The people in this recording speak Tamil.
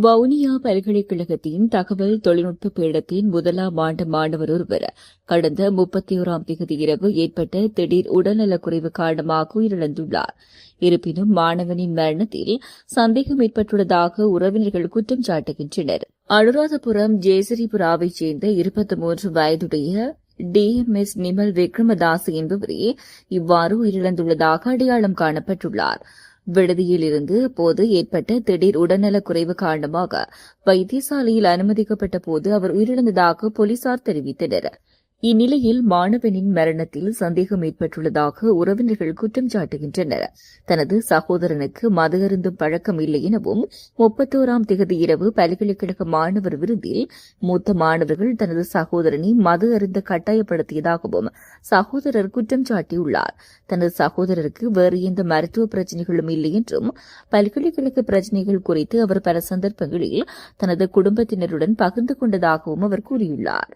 வவுனியா பல்கலைக்கழகத்தின் தகவல் தொழில்நுட்ப பீடத்தின் முதலாம் ஆண்டு மாணவர் ஒருவர். கடந்த முப்பத்தி ஓராம் தேதி இரவு ஏற்பட்ட திடீர் உடல்நலக்குறைவு காரணமாக உயிரிழந்துள்ளார். இருப்பினும் மாணவனின் மரணத்தில் சந்தேகம் ஏற்பட்டுள்ளதாக உறவினர்கள் குற்றம் சாட்டுகின்றனர். அனுராதபுரம் ஜேசரிபுராவைச் சேர்ந்த இருபத்தி மூன்று வயதுடைய டிஎம்எஸ் நிமல் விக்ரமதாஸ் என்பவரே இவ்வாறு உயிரிழந்துள்ளதாக அடையாளம் காணப்பட்டுள்ளார். விடுதியில் இருந்து போது ஏற்பட்ட திடீர் உடல்நலக் குறைவு காரணமாக வைத்தியசாலையில் அனுமதிக்கப்பட்ட போது அவர் உயிரிழந்ததாக போலீசார் தெரிவித்தனர். இந்நிலையில் மாணவனின் மரணத்தில் சந்தேகம் ஏற்பட்டுள்ளதாக உறவினர்கள் குற்றம் சாட்டுகின்றனர். தனது சகோதரனுக்கு மது அருந்தும் பழக்கம் இல்லை எனவும் முப்பத்தோராம் திகதி இரவு பல்கலைக்கழக மாணவர் விருந்தில் மூத்த மாணவர்கள் தனது சகோதரனை மது அருந்த கட்டாயப்படுத்தியதாகவும் சகோதரர் குற்றம் சாட்டியுள்ளார். தனது சகோதரருக்கு வேறு எந்த மருத்துவ பிரச்சினைகளும் இல்லை என்றும் பல்கலைக்கழக பிரச்சினைகள் குறித்து அவர் பல சந்தர்ப்பங்களில் தனது குடும்பத்தினருடன் பகிர்ந்து கொண்டதாகவும் அவர் கூறியுள்ளார்.